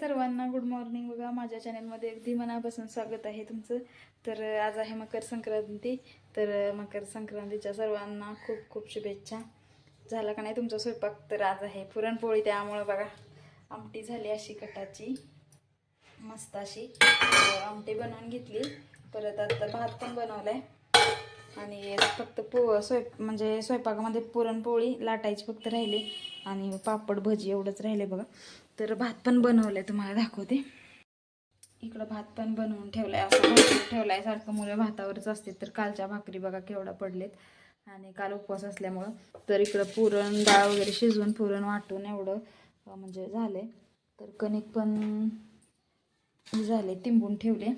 सर्वांना good morning बघा. माझ्या चॅनलमध्ये अगदी मनापासून स्वागत आहे तुमचं. तर आज आहे मकर संक्रांती. तर मकर संक्रांतीच्या सर्वांना खूप खूप शुभेच्छा. झाला का नाही तुमचा स्वयंपाक? तर आज आहे पुरणपोळी त्यामुळं बघा आमटी झाली अशी कटाची. मस्त अशी. आमटी बनवून घेतली. परत आता भात पण बनवलाय. आणि फक्त पो स्वयं म्हणजे स्वयंपाकामध्ये पुरणपोळी लाटायची फक्त राहिली. आणि पापड भजी एवढंच राहिले बघा. तर भात पण बनवलंय तुम्हाला दाखवते. इकडं भात पण बनवून ठेवलाय असं ठेवला ठेवलाय सारखं मुलं भातावरच असते तर कालच्या भाकरी बघा केवढा पडलेत. आणि काल उपवास असल्यामुळं. तर इकडं पुरण डाळ वगैरे शिजवून पुरण वाटून एवढं म्हणजे झालंय. तर कणिक पण झाले तिंबून ठेवले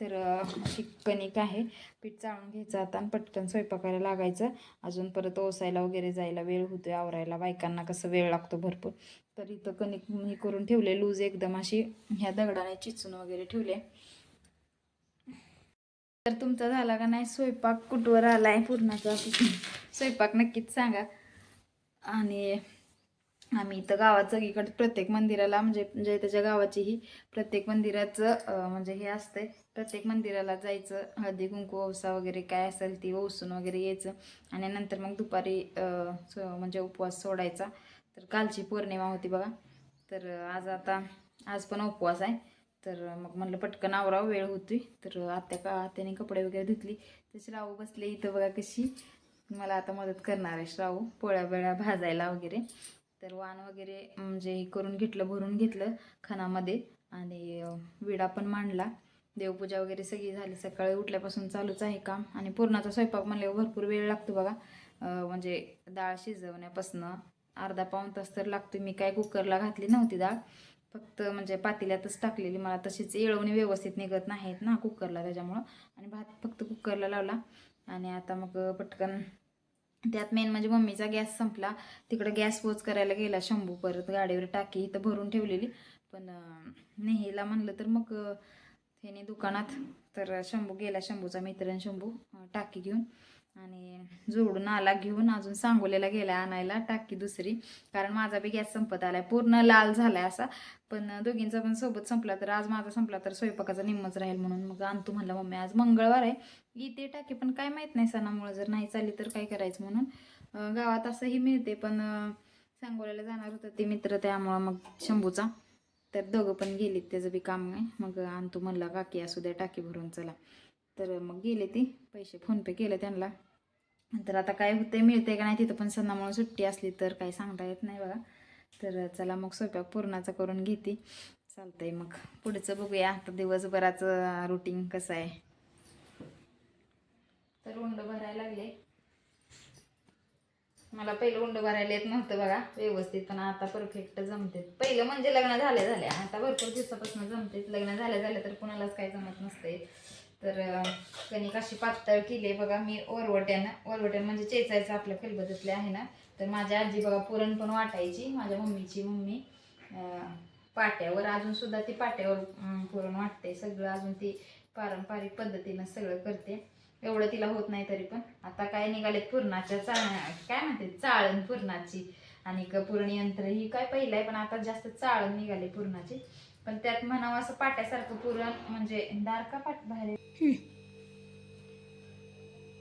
तर अशी कणिक आहे. पीठ चाळून घ्यायचं आता आणि पटकन स्वयंपाकाला लागायचं. अजून परत ओसायला वगैरे जायला वेळ होतोय आवरायला. बायकांना कसं वेळ लागतो भरपूर. तर इथं कणिक हे करून ठेवले. लूज एकदम अशी ह्या दगडाने चिचून वगैरे ठेवले. तर तुमचा झाला का नाही? स्वयंपाक कुठवर आहे पूर्णाचा. स्वयंपाक नक्कीच सांगा. आणि आम्ही इथं गावात सगळीकडे प्रत्येक मंदिराला म्हणजे म्हणजे त्याच्या गावाची ही प्रत्येक मंदिराचं म्हणजे हे असतंय. प्रत्येक मंदिराला जायचं हळदी कुंकू ओवसा वगैरे काय असेल ती ओसून वगैरे यायचं. आणि नंतर मग दुपारी स- म्हणजे उपवास सोडायचा. तर कालची पौर्णिमा होती बघा. तर आज आता आज पण उपवास आहे. तर मग म्हणलं पटकन आवराव वेळ होती तर आत्या का आत्याने कपडे वगैरे धुतली. तर श्रावू बसले इथं बघा कशी. मला आता मदत करणार आहे श्रावू पोळ्या बिळ्या भाजायला वगैरे. तर वाण वगैरे म्हणजे करून घेतलं भरून घेतलं खणामध्ये आणि विडा पण मांडला. देवपूजा वगैरे सगळी झाली. सकाळी उठल्यापासून चालूच आहे काम आणि पूर्णाचा स्वयंपाक म्हणल्यावर भरपूर वेळ लागतो बघा. म्हणजे डाळ शिजवण्यापासनं अर्धा पाऊण तास तर लागतो मी काय कुकरला घातली नव्हती डाळ. फक्त म्हणजे पातेल्यातच टाकलेली. मला तशीच येळवणी व्यवस्थित निघत नाहीत ना कुकरला त्याच्यामुळं. आणि भात फक्त कुकरला लावला. आणि आता मग पटकन त्यात मेन म्हणजे मम्मीचा गॅस संपला. तिकडं गॅस पोच करायला गेला शंभू परत गाडीवर टाकी इथं भरून ठेवलेली. पण नेहमीला म्हणलं तर मग त्याने ह्याने दुकानात तर शंभू गेला शंभूचा मित्र आणि शंभू टाकी घेऊन. आणि जोडून आला घेऊन अजून सांगोल्याला गेला आणायला टाकी दुसरी. कारण माझा बी गॅस संपत आलाय पूर्ण लाल झालाय असा. पण दोघींचा पण सोबत संपला तर आज माझा संपला तर स्वयंपाकाचा निम्मच राहील म्हणून मग आणतो म्हणलं मम्मी. आज मंगळवार आहे. इथे टाकी पण काय माहीत नाही सणामुळे जर नाही चालली तर काय करायचं म्हणून. गावात असंही मिळते पण सांगोल्याला जाणार होतं ते मित्र त्यामुळं मग शंभूचा. तर दोघं पण गेलीत त्याचं बी काम नाही मग आणतो म्हणला काकी असू द्या टाकी भरून चला. तर मग गेले ते. पैसे फोनपे केले त्यांना. तर आता काय होते मिळते का नाही तिथं पण सणामुळे सुट्टी असली तर काही सांगता येत नाही बघा. तर चला मग स्वयंपाक पूर्णाचा करून घेते. चालतंय मग. पुढचं बघूया. आता दिवसभराचं रुटीन कसं आहे. तर उंड भरायला लागले. मला पहिलं उंड भरायला येत नव्हतं बघा. व्यवस्थित. पण आता परफेक्ट जमते पहिलं म्हणजे लग्न झाले झाले. आता भरपूर दिवसापासून जमते लग्न झाले झाले तर कुणालाच काही जमत नसते तर अं, कणिक अशी पातळ केली बघा मी ओरवट्यानं ओरवट्यानं म्हणजे चेचायचं आपल्या खलबतातले आहे ना. तर माझ्या आजी बघा पुरण पण वाटायची. माझ्या मम्मीची मम्मी पाट्यावर. अजून सुद्धा ती पाट्यावर पुरण वाटते सगळं अजून ती पारंपरिक पद्धतीनं सगळं करते. एवढं तिला होत नाही तरी पण. आता काय निघाले पुरणाच्या चाळ काय म्हणते? चाळण पुरणाची. आणि क पुरण यंत्र ही काय पहिलं आहे पण आता जास्त चाळण निघाले पुरणाची. पण त्यात म्हणावं असं पाट्यासारखं पुरण म्हणजे दार का पाट बाहेर?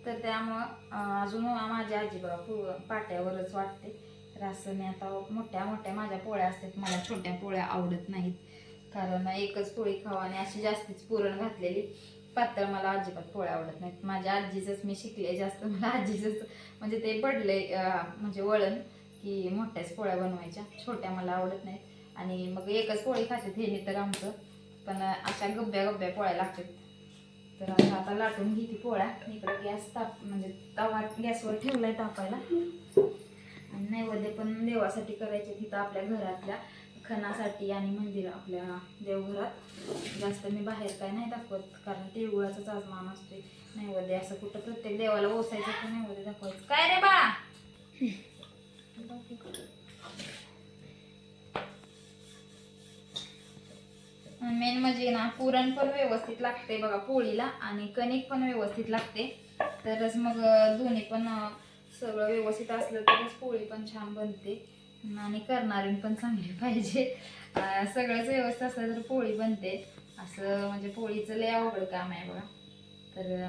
तर त्यामुळं अजून माझी आजी बघा पु पाट्यावरच वाटते. तर असं मी आता मोठ्या मोठ्या माझ्या पोळ्या असतात मला छोट्या पोळ्या आवडत नाहीत. कारण एकच पोळी खावा आणि अशी जास्तीच पुरण घातलेली. पातळ मला अजिबात पोळ्या आवडत नाहीत. माझ्या आजीचंच मी शिकले जास्त. मला आजीचंच म्हणजे ते पडले म्हणजे वळण की मोठ्याच पोळ्या बनवायच्या. छोट्या मला आवडत नाहीत. आणि मग एकच पोळी खाते हे तर आमचं. पण अशा गब्ब्या गब्ब्या पोळ्या लागतात. तर आता आता लाटून घेते पोळ्या. इकडे गॅस ताप म्हणजे तवा गॅसवर ठेवलाय तापायला. आणि नैवेद्य पण देवासाठी करायचे तिथं आपल्या घरातल्या खणासाठी आणि मंदिर आपल्या देवघरात. जास्त मी बाहेर काय नाही दाखवत कारण तिळगुळाचाच आजमान असते नैवेद्य असं कुठं प्रत्येक देवाला ओसायचं तर नैवेद्य दाखवायचं. काय रे बाळा? मेन म्हणजे ना पुरण पण व्यवस्थित लागते बघा पोळीला आणि कणिक पण व्यवस्थित लागते तरच मग दोन्ही पण सगळं व्यवस्थित असलं तरच पोळी पण छान बनते. आणि करणारी पण चांगली पाहिजे. सगळंच व्यवस्थित असलं तर पोळी बनते. असं म्हणजे पोळीचं लय अवघड काम आहे बघा. तर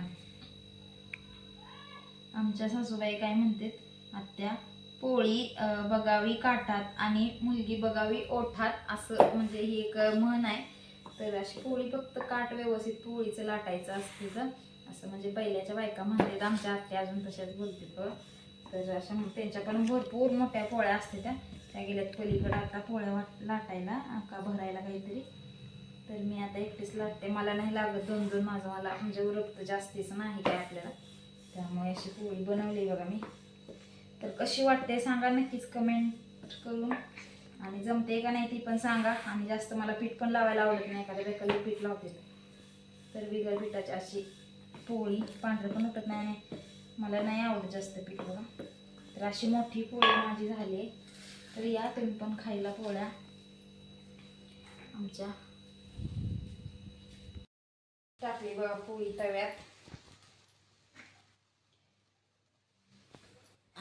आमच्या सासूबाई काय म्हणतात? आत्या पोळी बघावी काठात आणि मुलगी बघावी ओठात असं म्हणजे ही एक म्हण आहे. तर अशी पोळी फक्त काठ व्यवस्थित पोळीचं लाटायचं असते तर असं म्हणजे बैलाच्या बायका म्हणतात आमच्या आत्या अजून तशाच बोलते तर अशा मग त्यांच्या पण भरपूर मोठ्या पोळ्या असते त्या. त्या गेल्यात पलीकडं आता पोळ्या वाट लाटायला का भरायला काहीतरी. तर मी आता एकटीच लाटते. मला नाही लागत दोन दोन माझं मला म्हणजे रक्त जास्तीचं नाही काय आपल्याला. त्यामुळे अशी पोळी बनवली बघा मी. तर कशी वाटते सांगा नक्कीच कमेंट करून. आणि जमते का नाही ती पण सांगा. आणि जास्त मला पीठ पण लावायला आवडत नाही एखाद्या वेळेला पीठ लावते. तर बिगर पिठाची अशी पोळी पांढरं पण उठत नाही आणि मला नाही आवडत जास्त पीठ बघा. तर अशी मोठी पोळी माझी झाली आहे. तर या तुम्ही पण खायला पोळ्या. आमच्या टाकली बघा पोळी तव्यात.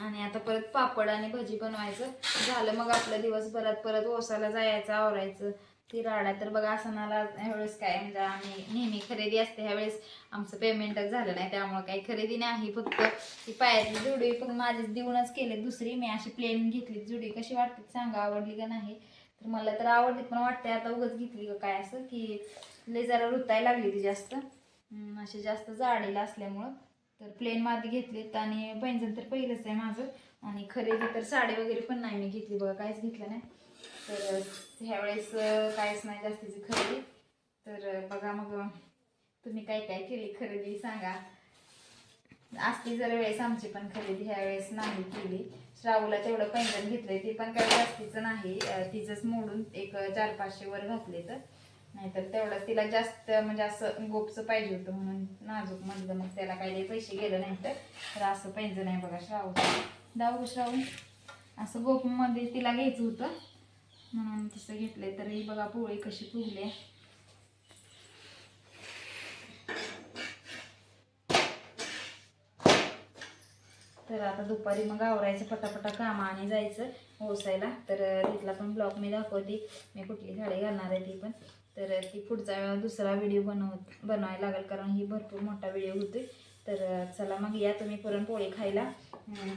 आणि आता परत पापड आणि भजी बनवायचं. झालं मग आपलं दिवसभरात परत ओसाला जायचं आवरायचं. ती राडा तर बघा आसनाला ह्यावेळेस काय म्हणजे आम्ही नेहमी खरेदी असते ह्यावेळेस. आमचं पेमेंटच झालं नाही त्यामुळे काही खरेदी नाही फक्त ती पायातली जुडी पण माझीच देऊनच केले. दुसरी मी अशी प्लेन घेतली जुडी. कशी वाटते सांगा आवडली का नाही? तर मला तर आवडली पण वाटते आता उगच घेतली का काय असं की लय जरा रुतायला लागली ती जास्त. अशी जास्त जाडीला असल्यामुळं. तर प्लेन मात घेतलीत आणि पैंजण तर पहिलंच आहे माझं. आणि खरेदी तर साडी वगैरे पण नाही मी घेतली बघा काहीच घेतलं नाही. तर ह्यावेळेस काहीच नाही जास्तीची खरेदी. तर बघा मग तुम्ही काय काय केली खरेदी सांगा. असती जर वेळेस आमची पण खरेदी ह्या वेळेस नाही केली. श्रावूला तेवढं पैंजण घेतलंय ते पण काही जास्तीचं नाही. तिचंच मोडून एक चार पाचशे वर घातले तर नाहीतर तेवढंच तिला जास्त म्हणजे असं गोपचं पाहिजे होतं म्हणून नाजूक म्हणलं मग त्याला काही पैसे गेले नाही तर. असं पाहिजे नाही बघा श्रावू दाऊ श्रावू असं गोपमध्ये तिला घ्यायचं होतं. म्हणून तसं घेतलंय. तर ही बघा पोळी कशी फुगली आहे. तर आता दुपारी मग आवरायचं पटापटा कामं आणि जायचं ओसायला. तर तिथला पण ब्लॉग मी दाखवते. मी कुठली साडी घालणार आहे ती पण. तर ती पुढचा दुसरा व्हिडिओ बनव बनवायला लागेल कारण ही भरपूर मोठा व्हिडिओ होती तर चला मग या तुम्ही पुरणपोळी खायला.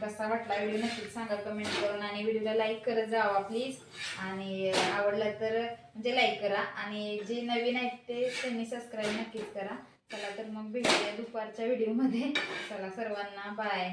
कसा वाटला व्हिडिओ नक्कीच सांगा कमेंट करून आणि व्हिडिओला लाईक करत जावा प्लीज आणि आवडला तर म्हणजे लाईक करा. आणि जे नवीन आहेत ते त्यांनी सबस्क्राईब नक्कीच करा. चला तर मग भेटूया दुपारच्या व्हिडिओमध्ये चला सर्वांना बाय